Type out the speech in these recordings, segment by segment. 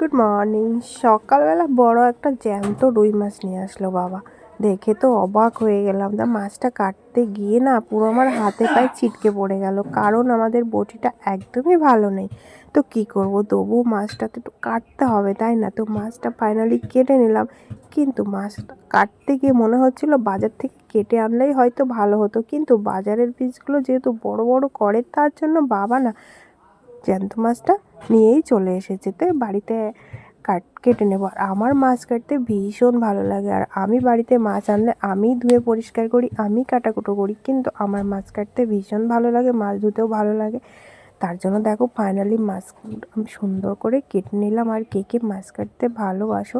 Good morning সকালবেলা বড় একটা জ্যান্ত রুই মাছ নিয়ে আসলো বাবা। দেখে তো অবাক হয়ে গেলাম তা মাছটা কাটতে গিয়ে না পুরো আমার হাতে পায়ে ছিটকে পড়ে গেল, কারণ আমাদের বটিটা একদমই ভালো নেই। তো কি করব? তবু মাছটা তো কাটতে হবে, তাই না? তো মাছটা ফাইনালি কেটে নিলাম। কিন্তু মাছটা কাটতে গিয়ে মনে হচ্ছিল বাজার থেকে কেটে আনলেই হয়তো ভালো হতো। কিন্তু বাজারের পিসগুলো যেহেতু বড় বড় করে, তার জন্য বাবা না জ্যান্ত মাছটা নিয়েই চলে এসেছে। তো বাড়িতে কাট, কেটে নেব। আর আমার মাছ কাটতে ভীষণ ভালো লাগে। আর আমি বাড়িতে মাছ আনলে আমি ধুয়ে পরিষ্কার করি, আমি কাটাকুটো করি, কিন্তু আমার মাছ কাটতে ভীষণ ভালো লাগে, মাছ ধুতেও ভালো লাগে। তার জন্য দেখো ফাইনালি মাছ আমি সুন্দর করে কেটে নিলাম। আর কে কে মাছ কাটতে ভালোবাসো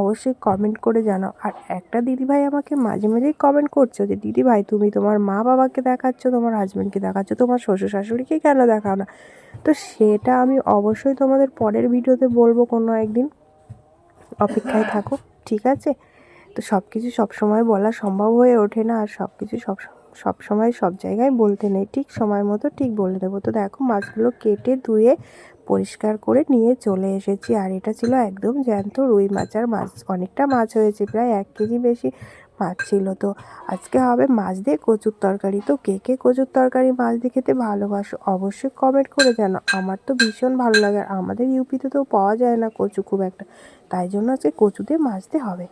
অবশ্যই কমেন্ট করে জানাও। আর একটা দিদিভাই আমাকে মাঝে মাঝেই কমেন্ট করছ যে, দিদিভাই, তুমি তোমার মা বাবাকে দেখাচ্ছ, তোমার হাজব্যান্ডকে দেখাচ্ছ, তোমার শ্বশুর শাশুড়িকে কেন দেখাও না? তো সেটা আমি অবশ্যই তোমাদের পরের ভিডিওতে বলব কোনো একদিন। অপেক্ষায় থাকো, ঠিক আছে? তো সব কিছু সবসময় বলা সম্ভব হয়ে ওঠে না, আর সব কিছু সব সব সময় সব জায়গায় বলতে নেই। ঠিক সময় মতো ঠিক বলে দেবো। তো দেখো মাছগুলো কেটে ধুয়ে পরিষ্কার করে নিয়ে চলে এসেছি। আর এটা ছিল একদম জ্যান্ত রুই মাছ। আর মাছ, অনেকটা মাছ হয়েছে, প্রায় এক কেজি বেশি মাছ ছিল। তো আজকে হবে মাছ দিয়ে কচুর তরকারি। তো কে কে কচুর তরকারি মাছ দিয়ে খেতে ভালোবাসো অবশ্যই কমেন্ট করে জানো আমার তো ভীষণ ভালো লাগে। আর আমাদের ইউপিতে তো পাওয়া যায় না কচু খুব একটা। তাই জন্য আজকে কচুতে মাছ দিয়ে হবে।